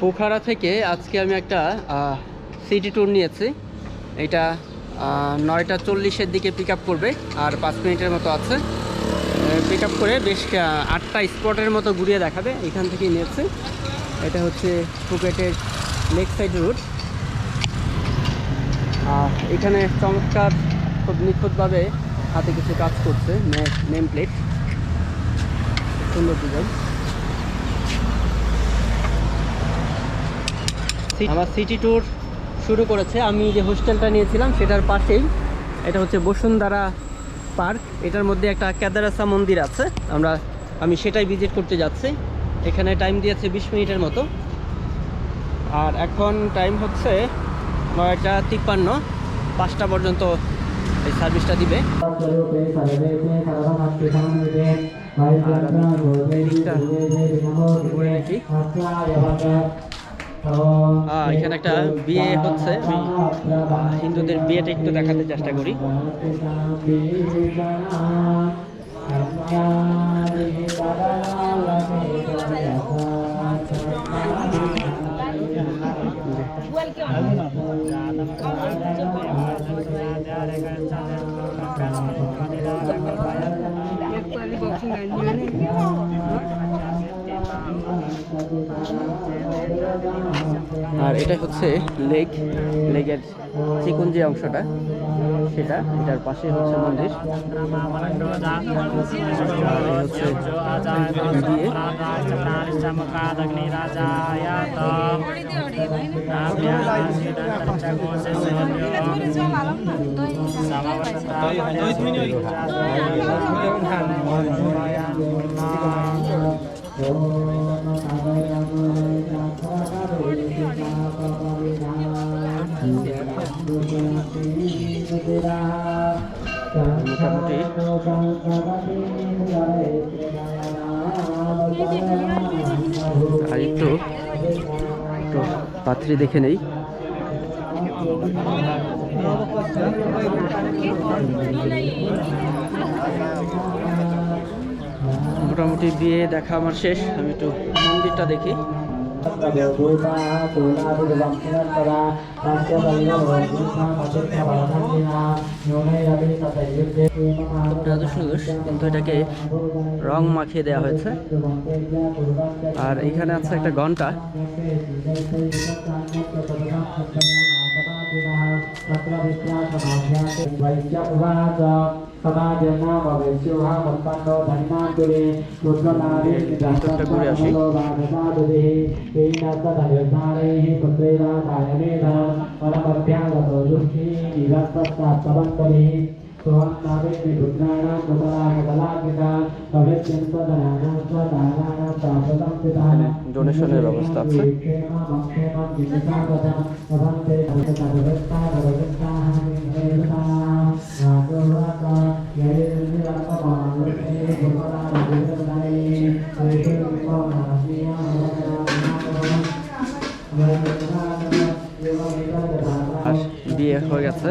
পোখারা থেকে আজকে আমি একটা সিটি ট্যুর নিয়েছি। এটা নয়টা চল্লিশের দিকে পিক করবে, আর পাঁচ মিনিটের মতো আছে। পিক করে বেশ আটটা স্পটের মতো ঘুরিয়ে দেখাবে, এখান থেকেই নিয়েছি। এটা হচ্ছে ফুকেটের লেক সাইড রুট। আর এখানে চমৎকার খুব নিখুঁতভাবে হাতে কিছু কাজ করছে নেম প্লেট সুন্দর ডিজাইন আমার সিটি ট্যুর শুরু করেছে। আমি যে হোস্টেলটা নিয়েছিলাম সেটার পাশেই। এটা হচ্ছে বসুন্ধরা পার্ক। এটার মধ্যে একটা কেদারাসা মন্দির আছে। আমরা আমি সেটাই ভিজিট করতে যাচ্ছি। এখানে টাইম দিয়েছে বিশ মিনিটের মতো। আর এখন টাইম হচ্ছে নয়টা তিপ্পান্ন। পাঁচটা পর্যন্ত এই সার্ভিসটা দিবে। আহ, এখানে একটা বিয়ে হচ্ছে। আমি হিন্দুদের বিয়েটা একটু দেখাতে চেষ্টা করি। আর এটা হচ্ছে লেক লেকের চিকুন যে অংশটা। সেটা এটার পাশে হচ্ছে মন্দির। বিয়ে মোটামুটি আর একটু পাত্রী দেখে নেই। মোটামুটি বিয়ে দেখা আমার শেষ, আমি একটু মন্দিরটা দেখি। নুদুস কিন্তু এটাকে রং মাখিয়ে দেওয়া হয়েছে। আর এখানে আছে একটা ঘণ্টা। ভিতরটা ঘুরে আসি। এখানে ডোনেশনের ব্যবস্থা আছে আর বিয়ে হয়ে গেছে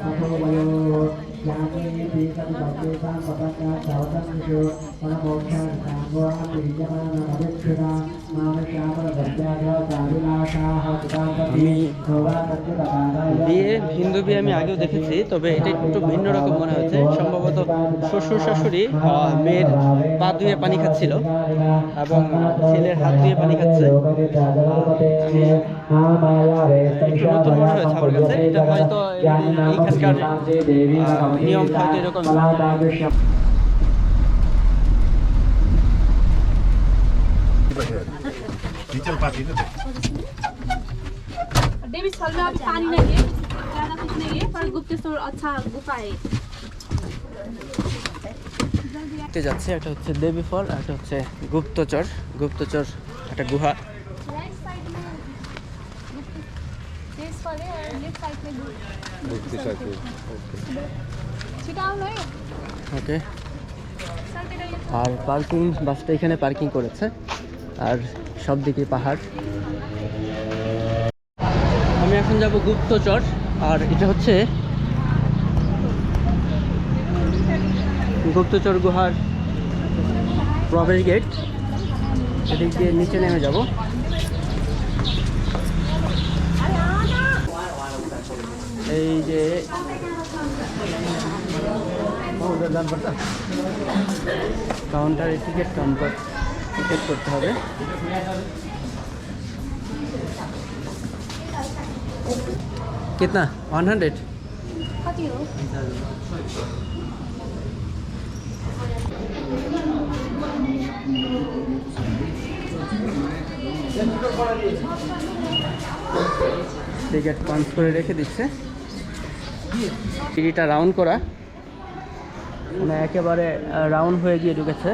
네, 감사합니다. বিয়ে হিন্দু বিয়ে আমি আগেও দেখেছি, তবে এটা একটু ভিন্ন রকম মনে হচ্ছে সম্ভবত শ্বশুর শাশুড়ি মেয়ের পা ধুয়ে পানি খাচ্ছিল এবং ছেলের হাত ধুয়ে পানি খাচ্ছে। একটু নতুন মনে হয়েছে আমার কাছে, এটা হয়তো নিয়ম হয়তো এরকম नीचे पाती ना देवी स्थल में अभी पानी नहीं है ज्यादा कुछ नहीं है पर गुप्तेश्वर अच्छा गुफा है দেখতে যাচ্ছে একটা হচ্ছে দেবী ফল আর একটা হচ্ছে গুপ্তচর গুপ্তচর একটা গুহা राइट साइड में फेस वाले और लेफ्ट साइड আর ওকে। আর পার্কিং বাসটা এখানে পার্কিং করেছে। আর সব দিকে পাহাড়। আমি এখন যাব গুপ্তচর। আর এটা হচ্ছে গুপ্তচর গুহার প্রবেশ গেট। এদিক দিয়ে নিচে নেমে যাব। এই যে কাউন্টারে টিকিট কাউন্টার টিকিট করতে হবে कितना वन हंड्रेड कति हो টিকিট পাঞ্চ করে রেখে দিচ্ছে টিকিটটা রাউন্ড করা। মানে একেবারে রাউন্ড হয়ে গিয়ে ঢুকেছে।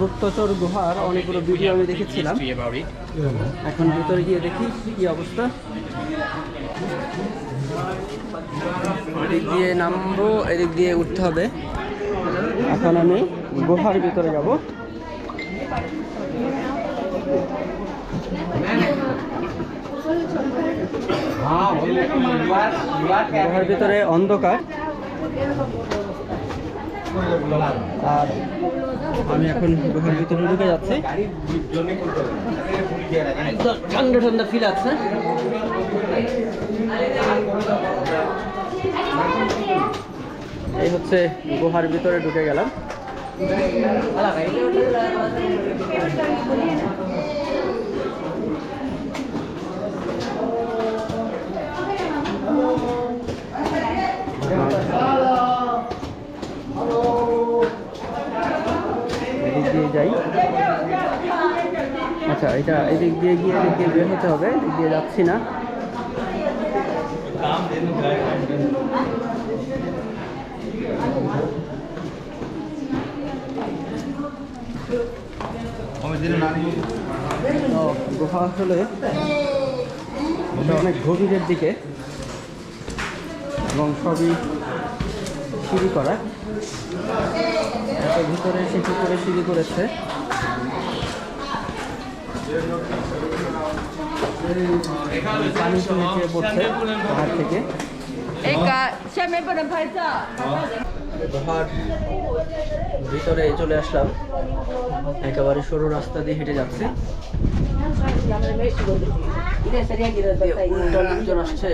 গুপ্তচর গুহার অনেকগুলো ভিডিও আমি দেখেছিলাম। এখন ভিতরে গিয়ে দেখি কি অবস্থা। এদিক দিয়ে নামবো, এদিক দিয়ে উঠতে হবে। এখন আমি গুহার ভিতরে যাব। গুহার ভিতরে অন্ধকার। আর আমি এখন গুহার ভিতরে ঢুকে যাচ্ছি। ঠান্ডা ঠান্ডা ফিল আছে। এই হচ্ছে গুহার ভিতরে ঢুকে গেলাম। এদিক দিয়ে যাই। আচ্ছা এটা এদিক দিয়ে গিয়ে এদিক দিয়ে বের হতে হবে, এদিক দিয়ে যাচ্ছি না। গুহা আসলে অনেক গভীরের দিকে। এবং সবই সিঁড়ি করা। এত ভিতরে এসে ভিতরে করে সিঁড়ি করেছে? পানি তো নিচে পড়ছে পাহাড় থেকে। ভিতরে চলে আসলাম। একেবারে সরু রাস্তা দিয়ে হেঁটে যাচ্ছে। লোকজন আসছে।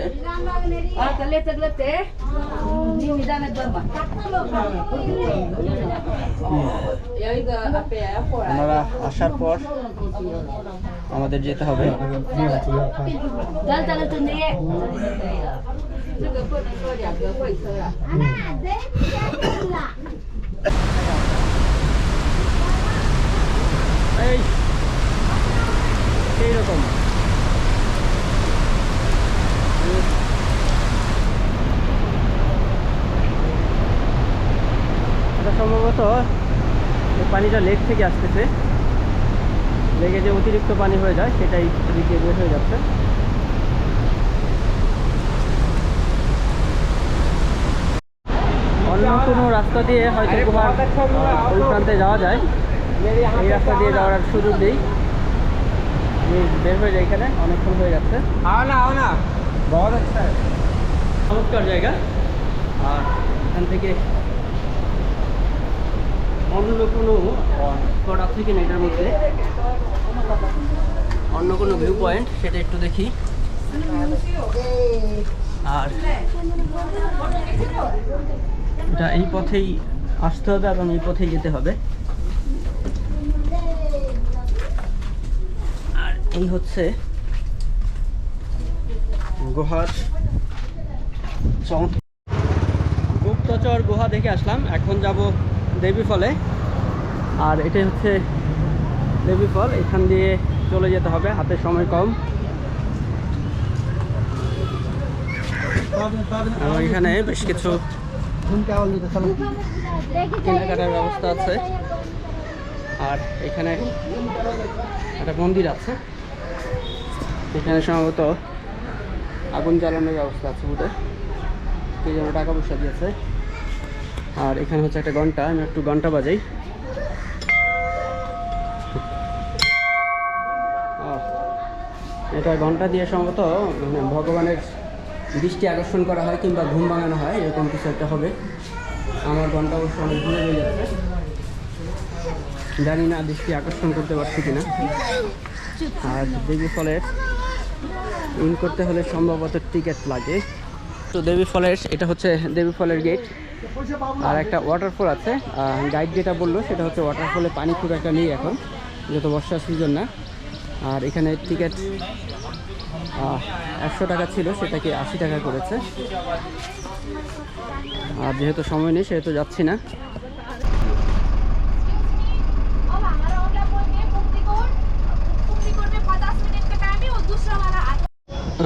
ওনারা আসার পর আমাদের যেতে হবে। দল সম্ভবত পানিটা লেক থেকে আসতেছে। লেগে যে অতিরিক্ত পানি হয়ে যায় সেটাই দিকে বের হয়ে যাচ্ছে। অন্য কোনো রাস্তা দিয়ে হয়তো গুহার ওই প্রান্তে যাওয়া যায়। এই রাস্তা দিয়ে যাওয়ার সুযোগ নেই। বের হয়ে যায় এখানে অনেকক্ষণ হয়ে যাচ্ছে। চমৎকার জায়গা। আর এখান থেকে অন্য কোনো আছে কিনা এটার মধ্যে? অন্য কোনো ভিউ পয়েন্ট সেটা একটু দেখি। আর এটা এই পথেই আসতে হবে এবং এই পথেই যেতে হবে। আর এই হচ্ছে গুহার গুপ্তচর গুহা দেখে আসলাম। এখন যাব দেবী ফলে। আর এটাই হচ্ছে দেবী ফল, এখান দিয়ে চলে যেতে হবে, হাতে সময় কম। এবং এখানে বেশ কিছু কেনাকাটার ব্যবস্থা আছে। আর এখানে একটা মন্দির আছে। এখানে সম্ভবত আগুন জ্বালানোর ব্যবস্থা আছে এই জন্য টাকা পয়সা দিয়েছে। আর এখানে হচ্ছে একটা ঘণ্টা, আমি একটু ঘণ্টা বাজাই। এটা ঘণ্টা দিয়ে সম্ভবত মানে ভগবানের দৃষ্টি আকর্ষণ করা হয় কিংবা ঘুম ভাঙানো হয়, এরকম কিছু একটা হবে। আমার ঘণ্টা অবশ্য অনেক দূরে হয়ে যাচ্ছে। জানি না দৃষ্টি আকর্ষণ করতে পারছি কিনা। আর দেবী ফলের ইন করতে হলে সম্ভবত টিকিট লাগে। তো দেবী ফলের এটা হচ্ছে দেবী ফলের গেট আর একটা ওয়াটারফল আছে। গাইড যেটা বলল, সেটা হচ্ছে ওয়াটারফলে পানি খুব একটা নেই এখন যত বর্ষার সিজন না। আর এখানে টিকিট একশো টাকা ছিল, সেটাকে আশি টাকা করেছে। আর যেহেতু সময় নেই, সেহেতু যাচ্ছি না।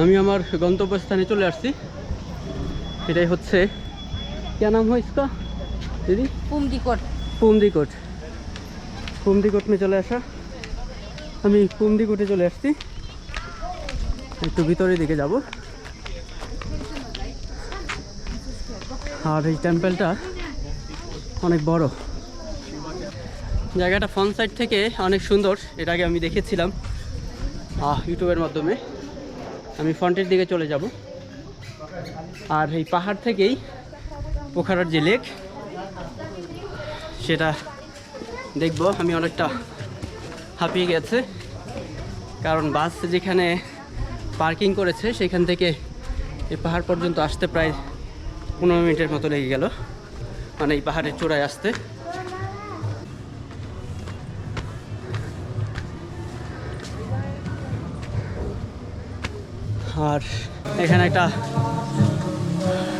আমি আমার গন্তব্যস্থানে চলে আসছি। এটাই হচ্ছে। কে নাম ইসকা? দিদি? পুমদিকট। পুমদিকোট। পুমদিকোট মে চলে আসা। আমি পুমদিকোটে চলে আসছি। একটু ভিতরের দিকে যাব। আর এই টেম্পলটা অনেক বড়। জায়গাটা ফ্রন্ট সাইড থেকে অনেক সুন্দর। এর আগে আমি দেখেছিলাম। ইউটিউবের মাধ্যমে। আমি ফ্রন্টের দিকে চলে যাব। আর এই পাহাড় থেকেই পোখারার যে লেক, সেটা দেখব। আমি অনেকটা হাঁপিয়ে গেছে, কারণ বাস যেখানে পার্কিং করেছে, সেখান থেকে এই পাহাড় পর্যন্ত আসতে প্রায় পনেরো মিনিটের মতো লেগে গেল মানে এই পাহাড়ের চূড়ায় আসতে। আর এখানে একটা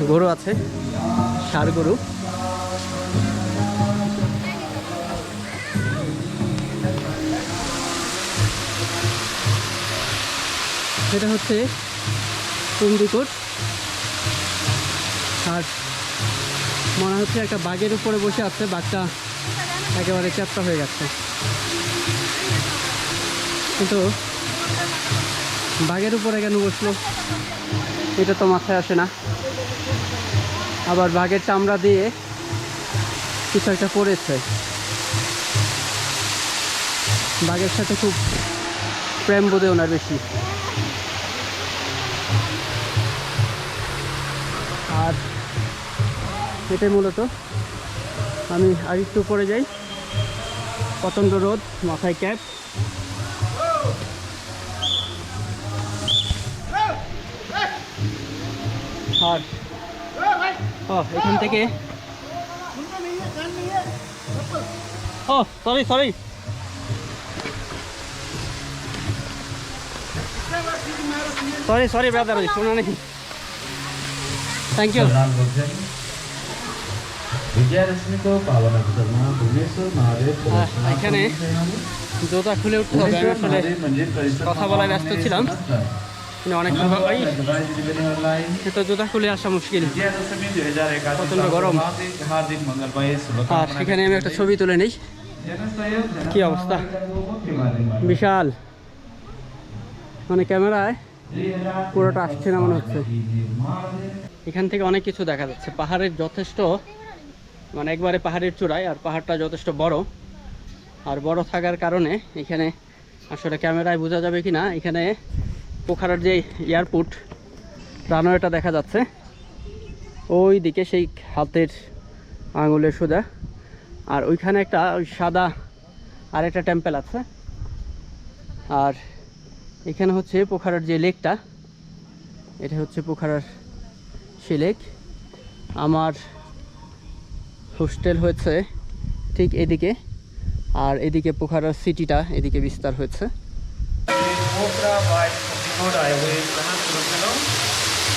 গরু আছে ষাড় গরু। এটা হচ্ছে কুমদিকোট আর মনে হচ্ছে একটা বাঘের উপরে বসে আছে, বাঘটা একেবারে চ্যাপ্টা হয়ে গেছে। কিন্তু বাঘের উপরে কেন বসল? এটা তো মাথায় আসে না। আবার বাঘের চামড়া দিয়ে কিছু একটা পড়েছে বাঘের সাথে খুব প্রেম বোধে ওনার বেশি। আর এটাই মূলত আমি আর একটু যাই। প্রচণ্ড রোদ মাথায় ক্যাপ। আর এখান থেকে। ও sorry sorry sorry sorry brother ওই শোনো নাকি থ্যাংক ইউ এখানে জোতা খুলে উঠতে হবে কথা বলায় ব্যস্ত ছিলাম। মানে অনেক তো জুতা খুলে আসা মুশকিল। প্রচণ্ড গরম। আর সেখানে আমি একটা ছবি তুলে নিই। কি অবস্থা? বিশাল। মানে ক্যামেরায় পুরোটা আসছে না মনে হচ্ছে। এখান থেকে অনেক কিছু দেখা যাচ্ছে। পাহাড়ের যথেষ্ট মানে একবারে পাহাড়ের চূড়ায় আর পাহাড়টা যথেষ্ট বড়। আর বড় থাকার কারণে এখানে আসলে ক্যামেরায় বোঝা যাবে কি না এখানে পোখারার যে এয়ারপোর্ট রানওয়েটা দেখা যাচ্ছে ওই দিকে সেই হাতের আঙুলের সোজা, আর ওইখানে একটা ওই সাদা আর একটা টেম্পেল আছে। আর এখানে হচ্ছে পোখারার যে লেকটা, এটা হচ্ছে পোখারার সে লেক। আমার হোস্টেল হয়েছে ঠিক এদিকে, আর এদিকে পোখারার সিটিটা এদিকে বিস্তার হয়েছে। वाइट रोड आए हुए कहां सुरक्षा लो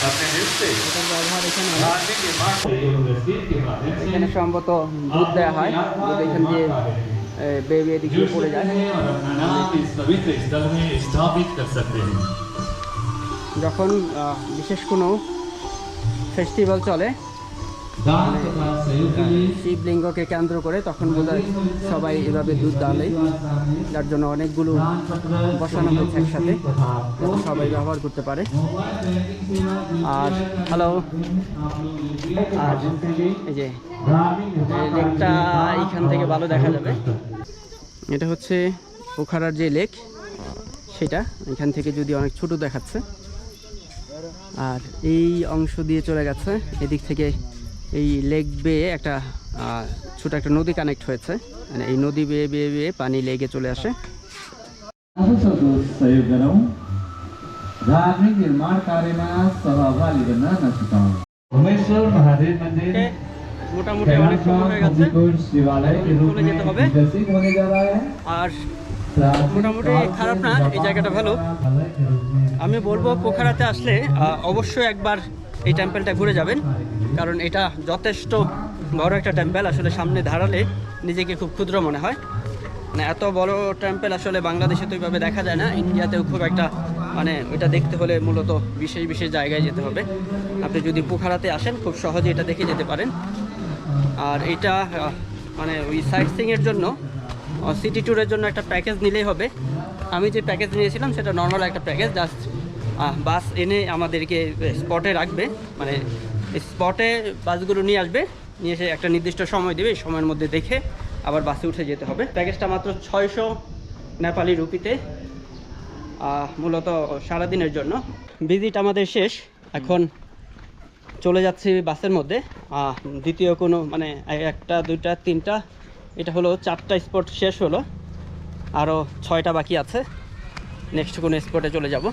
अपने दिल से এটার ব্যবহার এখানে धार्मिक निर्माण यूनिवर्सिटी के माध्यम से এখানে সম্ভবত দুধ দেওয়া হয় দুধ এখান দিয়ে এ, বেবি এদিকে जुड़ পড়ে सकते যায় हैं और अपना नाम इस पवित्र स्थल में स्थापित कर सकते हैं যখন আহ, বিশেষ কোনো ফেস্টিভ্যাল চলে শিবলিঙ্গকে কেন্দ্র করে তখন বোধহয় সবাই এভাবে দুধ দালে যার জন্য অনেকগুলো বসানো হয়েছে একসাথে সবাই ব্যবহার করতে পারে। আর হ্যালো আর এই যে লেকটা এইখান থেকে ভালো দেখা যাবে। এটা হচ্ছে পোখারার যে লেক, সেটা এখান থেকে যদি অনেক ছোট দেখাচ্ছে। আর এই অংশ দিয়ে চলে গেছে, এদিক থেকে এই লেক বেয়ে একটা ছোট একটা নদী কানেক্ট হয়েছে। মানে এই নদী বেয়ে বেয়ে বেয়ে পানি লেগে চলে আসে। মোটামুটি অনেক সময় হয়ে গেছে। আর মোটামুটি খারাপ না এই জায়গাটা ভালো। আমি বলব পোখারাতে আসলে অবশ্যই একবার এই টেম্পেলটা ঘুরে যাবেন। কারণ এটা যথেষ্ট বড় একটা টেম্পেল আসলে সামনে দাঁড়ালে নিজেকে খুব ক্ষুদ্র মনে হয়। মানে এত বড় টেম্পেল আসলে বাংলাদেশে তো এইভাবে দেখা যায় না, ইন্ডিয়াতেও খুব একটা মানে ওইটা দেখতে হলে মূলত বিশেষ বিশেষ জায়গায় যেতে হবে। আপনি যদি পোখারাতে আসেন, খুব সহজে এটা দেখে যেতে পারেন। আর এটা মানে ওই সাইট সিংয়ের জন্য সিটি ট্যুরের জন্য একটা প্যাকেজ নিলেই হবে। আমি যে প্যাকেজ নিয়েছিলাম, সেটা নর্মাল একটা প্যাকেজ জাস্ট বাস এনে আমাদেরকে স্পটে রাখবে। মানে স্পটে বাসগুলো নিয়ে আসবে, নিয়ে এসে একটা নির্দিষ্ট সময় দেবে, সময়ের মধ্যে দেখে আবার বাসে উঠে যেতে হবে। প্যাকেজটা মাত্র ছয়শো নেপালি রুপিতে মূলত সারাদিনের জন্য। ভিজিট আমাদের শেষ। এখন চলে যাচ্ছি বাসের মধ্যে। দ্বিতীয় কোনো মানে একটা, দুইটা, তিনটা, এটা হলো চারটা স্পট শেষ হলো। আরও ছয়টা বাকি আছে। নেক্সট কোনো স্পটে চলে যাব।